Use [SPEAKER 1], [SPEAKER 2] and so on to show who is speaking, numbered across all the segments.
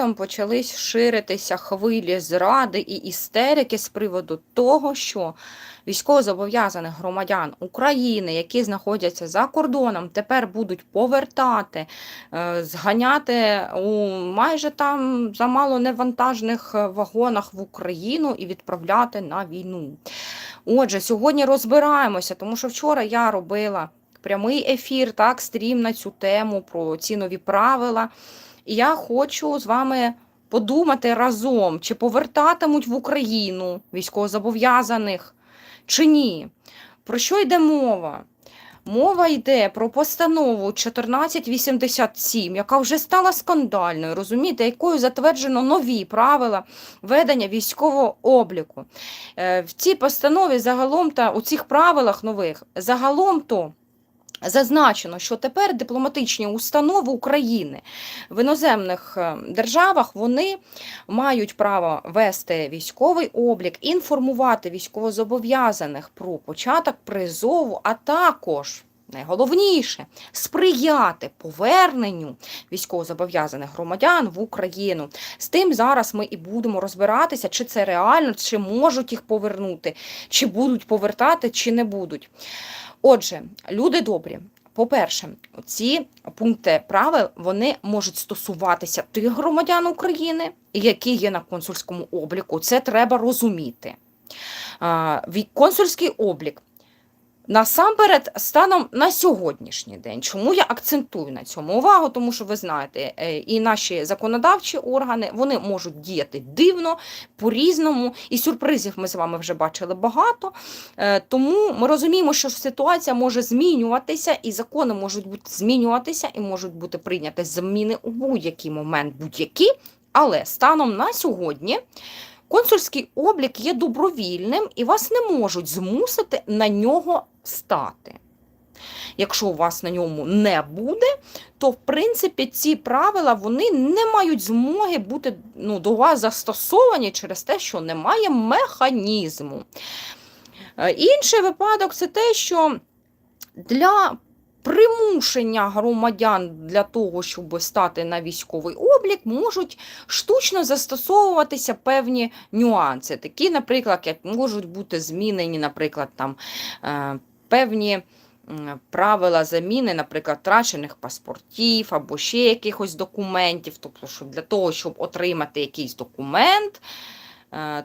[SPEAKER 1] інтернетом почались ширитися хвилі зради і істерики з приводу того, що військовозобов'язаних громадян України, які знаходяться за кордоном, тепер будуть повертати, е, зганяти у майже там замало невантажних вагонах в Україну і відправляти на війну. Отже, сьогодні розбираємося, тому що вчора я робила прямий ефір, так, стрім на цю тему про ці нові правила. І я хочу з вами подумати разом, чи повертатимуть в Україну військовозобов'язаних, чи ні. Про що йде мова? Мова йде про постанову 1487, яка вже стала скандальною, розумієте, якою затверджено нові правила ведення військового обліку. Е, В цій постанові загалом та у цих правилах нових загалом то. Зазначено, що тепер дипломатичні установи України в іноземних е, державах вони мають право вести військовий облік, інформувати військовозобов'язаних про початок призову, а також найголовніше сприяти поверненню військовозобов'язаних громадян в Україну. З тим зараз ми і будемо розбиратися, чи це реально, чи можуть їх повернути, чи будуть повертати, чи не будуть. Отже, люди добрі. По-перше, ці пункти правил вони можуть стосуватися тих громадян України, які є на консульському обліку. Це треба розуміти. Консульський облік насамперед станом на сьогоднішній день. Чому я акцентую на цьому увагу? Тому що ви знаєте, е, і наші законодавчі органи вони можуть діяти дивно, по-різному, і сюрпризів ми з вами вже бачили багато. Е, Тому ми розуміємо, що ситуація може змінюватися, і закони можуть бути змінюватися, і можуть бути прийняті зміни у будь-який момент, будь-які. Але станом на сьогодні консульський облік є добровільним і вас не можуть змусити на нього стати. Якщо у вас на ньому не буде, то в принципі ці правила вони не мають змоги бути ну, до вас застосовані через те, що немає механізму. Е, Інший випадок це те, що для примушення громадян для того, щоб стати на військовий облік, можуть штучно застосовуватися певні нюанси. Такі, наприклад, як можуть бути змінені, наприклад, там е, певні правила заміни, наприклад, втрачених паспортів або ще якихось документів. Тобто, що для того, щоб отримати якийсь документ, е,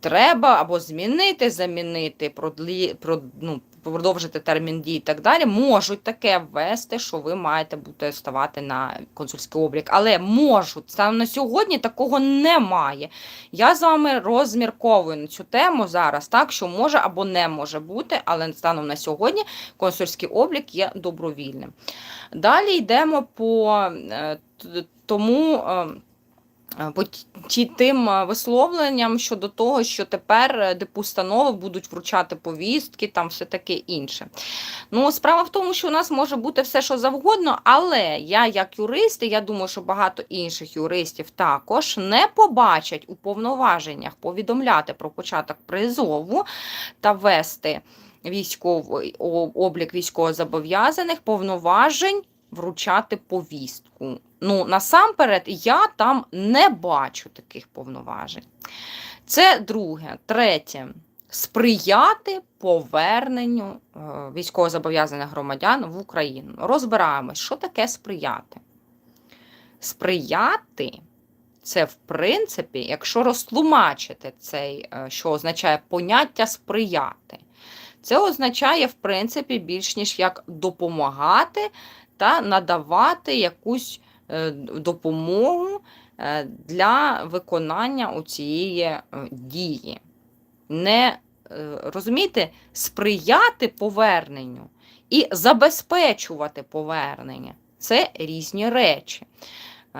[SPEAKER 1] треба або змінити, замінити, продлі, про, ну, продовжити термін дії і так далі, можуть таке ввести, що ви маєте бути ставати на консульський облік. Але можуть. Станом на сьогодні такого немає. Я з вами розмірковую на цю тему зараз, так що може або не може бути, але станом на сьогодні консульський облік є добровільним. Далі йдемо по е, тому. Е, По тим е, висловленням щодо того, що тепер е, дипустанови будуть вручати повістки, там все таке інше. Ну, справа в тому, що у нас може бути все, що завгодно, але я, як юрист, і я думаю, що багато інших юристів також не побачать у повноваженнях повідомляти про початок призову та вести військовий облік військовозобов'язаних повноважень вручати повістку. Ну, насамперед, я там не бачу таких повноважень. Це друге. Третє. Сприяти поверненню е, військовозобов'язаних громадян в Україну. Розбираємось, що таке сприяти. Сприяти це, в принципі, якщо розтлумачити цей, е, що означає поняття сприяти, це означає, в принципі, більш ніж як допомагати та надавати якусь е, допомогу е, для виконання цієї е, дії. Не розумієте, сприяти поверненню і забезпечувати повернення це різні речі.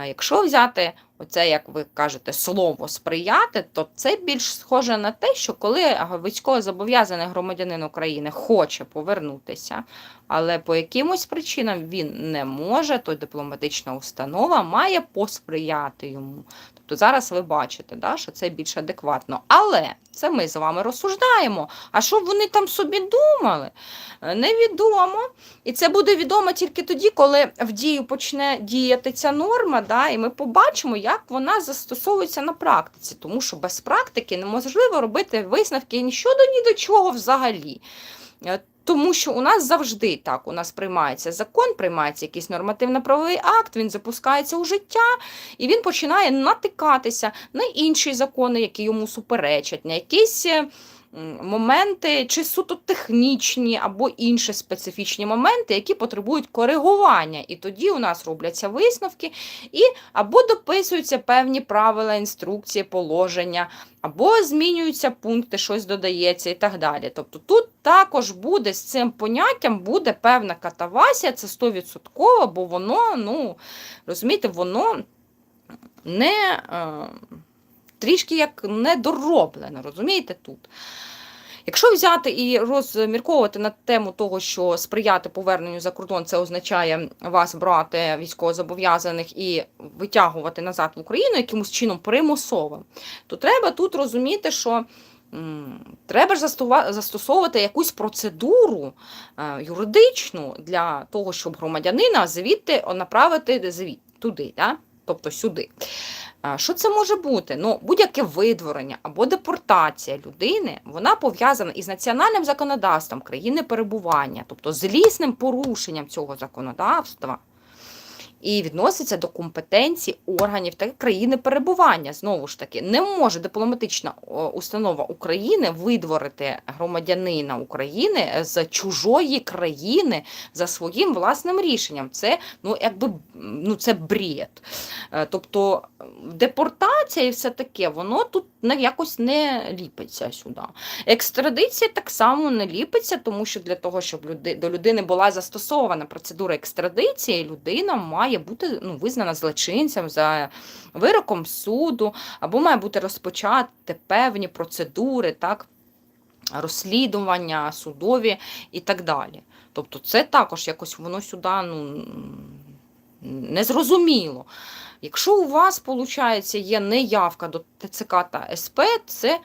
[SPEAKER 1] Якщо взяти оце, як ви кажете, слово сприяти, то це більш схоже на те, що коли військовозобов'язаний громадянин України хоче повернутися, але по якимось причинам він не може, то дипломатична установа має посприяти йому. Тобто зараз ви бачите, да, що це більш адекватно. Але це ми з вами розсуждаємо. А що вони там собі думали? Е, Невідомо. І це буде відомо тільки тоді, коли в дію почне діяти ця норма, да, і ми побачимо, як вона застосовується на практиці, тому що без практики неможливо робити висновки ні щодо ні до чого взагалі. Е, Тому що у нас завжди так, у нас приймається закон, приймається якийсь нормативно-правовий акт, він запускається у життя, і він починає натикатися на інші закони, які йому суперечать, на якісь е, моменти, чи суто технічні, або інші специфічні моменти, які потребують коригування. І тоді у нас робляться висновки, і або дописуються певні правила, інструкції, положення, або змінюються пункти, щось додається і так далі. Тобто тут також буде з цим поняттям буде певна катавасія, це 100%, бо воно, ну, розумієте, воно не е, трішки як недороблено, розумієте, тут. Якщо взяти і розмірковувати на тему того, що сприяти поверненню за кордон, це означає вас брати військовозобов'язаних і витягувати назад в Україну якимось чином примусовим, то треба тут розуміти, що треба ж застосовувати якусь процедуру е, юридичну для того, щоб громадянина звідти направити звід, туди, да? Тобто сюди. Що це може бути? Ну, будь-яке видворення або депортація людини, вона пов'язана із національним законодавством країни перебування, тобто злісним порушенням цього законодавства. І відноситься до компетенції органів та країни перебування. Знову ж таки, не може дипломатична установа України видворити громадянина України з чужої країни за своїм власним рішенням. Це ну, якби ну, це бред. Е, Тобто депортація і все таке, воно тут якось не ліпиться сюди. Екстрадиція так само не ліпиться, тому що для того, щоб люди, до людини була застосована процедура екстрадиції, людина має бути ну, визнана злочинцем за вироком суду, або має бути розпочати певні процедури, так, розслідування, судові і так далі. Тобто це також якось воно сюди ну, незрозуміло. Якщо у вас, виходить, є неявка до ТЦК та СП, це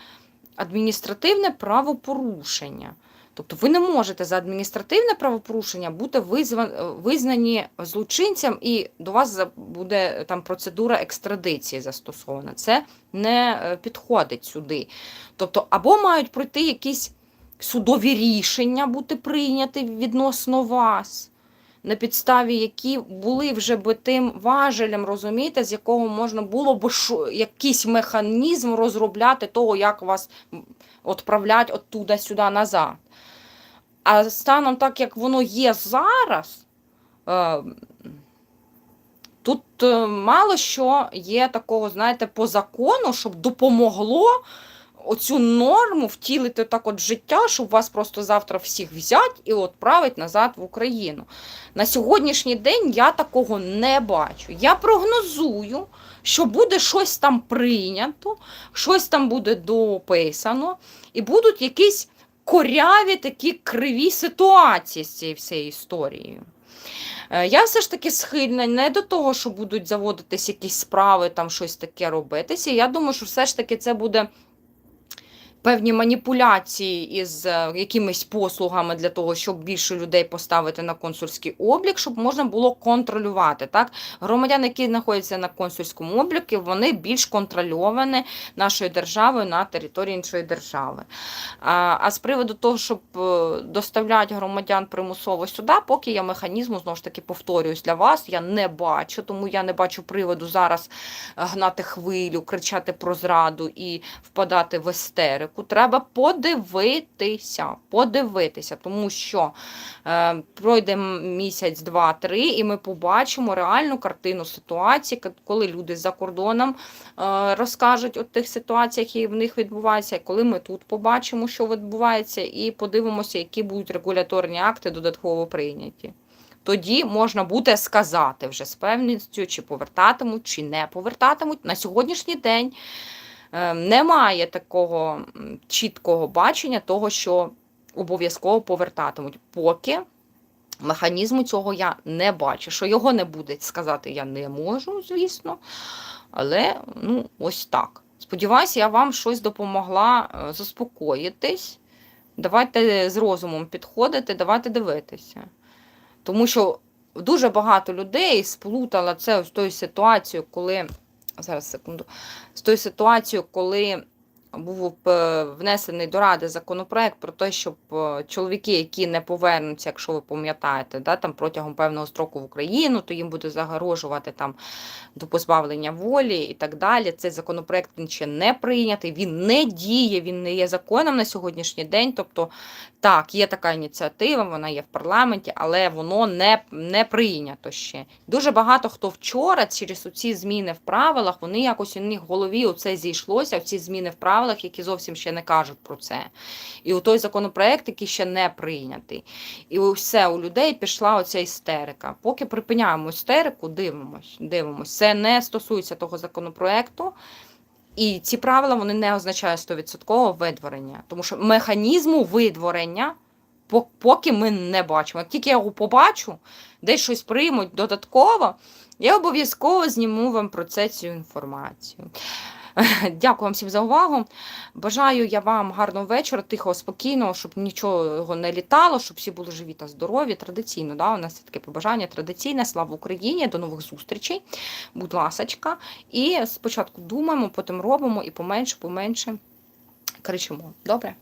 [SPEAKER 1] адміністративне правопорушення. Тобто ви не можете за адміністративне правопорушення бути визва- визнані злочинцем, і до вас буде там процедура екстрадиції застосована. Це не е, підходить сюди. Тобто, або мають пройти якісь судові рішення бути прийняті відносно вас на підставі які були вже би тим важелем, розумієте, з якого можна було б якийсь механізм розробляти того, як вас відправлять оттуда сюди назад. А станом так, як воно є зараз, е, тут е, мало що є такого, знаєте, по закону, щоб допомогло оцю норму втілити так от життя, щоб вас просто завтра всіх взять і відправить назад в Україну. На сьогоднішній день я такого не бачу. Я прогнозую, що буде щось там прийнято, щось там буде дописано, і будуть якісь коряві такі криві ситуації з цією всією історією. Е, Я все ж таки схильна не до того, що будуть заводитись якісь справи, там щось таке робитися. Я думаю, що все ж таки це буде певні маніпуляції із е, якимись послугами для того, щоб більше людей поставити на консульський облік, щоб можна було контролювати. Так? Громадяни, які знаходяться на консульському обліку, вони більш контрольовані нашою державою на території іншої держави. А, а з приводу того, щоб е, доставляти громадян примусово сюди, поки я механізму, знову ж таки, повторююсь для вас, я не бачу, тому я не бачу приводу зараз гнати хвилю, кричати про зраду і впадати в істерику. Треба подивитися, подивитися, тому що е, пройде місяць, два, три, і ми побачимо реальну картину ситуації, коли люди за кордоном е, розкажуть о тих ситуаціях, які в них відбуваються, і коли ми тут побачимо, що відбувається, і подивимося, які будуть регуляторні акти додатково прийняті. Тоді можна буде сказати вже з певністю, чи повертатимуть, чи не повертатимуть. На сьогоднішній день немає такого чіткого бачення того, що обов'язково повертатимуть. Поки механізму цього я не бачу. Що його не буде сказати, я не можу, звісно. Але ну, ось так. Сподіваюся, я вам щось допомогла е, заспокоїтись. Давайте з розумом підходити, давайте дивитися. Тому що дуже багато людей сплутало це з тою ситуацією, коли зараз секунду, з тою ситуацією, коли був е, внесений до ради законопроект про те, щоб е, чоловіки, які не повернуться, якщо ви пам'ятаєте, да, там протягом певного строку в Україну, то їм буде загрожувати там до позбавлення волі і так далі. Цей законопроект він ще не прийнятий, він не діє, він не є законом на сьогоднішній день. Тобто, так, є така ініціатива, вона є в парламенті, але воно не, не прийнято ще. Дуже багато хто вчора через ці зміни в правилах, вони якось у них в голові оце зійшлося, в ці зміни в правилах, які зовсім ще не кажуть про це. І у той законопроект, який ще не прийнятий. І все, у людей пішла оця істерика. Поки припиняємо істерику, дивимось, дивимось. Це не стосується того законопроекту. І ці правила вони не означають 100% видворення, тому що механізму видворення поки ми не бачимо. Як тільки я його побачу, десь щось приймуть додатково, я обов'язково зніму вам про це цю інформацію. Дякую вам всім за увагу. Бажаю я вам гарного вечора, тихого, спокійного, щоб нічого не літало, щоб всі були живі та здорові. Традиційно, да, у нас є таке побажання традиційне. Слава Україні! До нових зустрічей. Будь ласочка. І спочатку думаємо, потім робимо і поменше, поменше кричимо. Добре?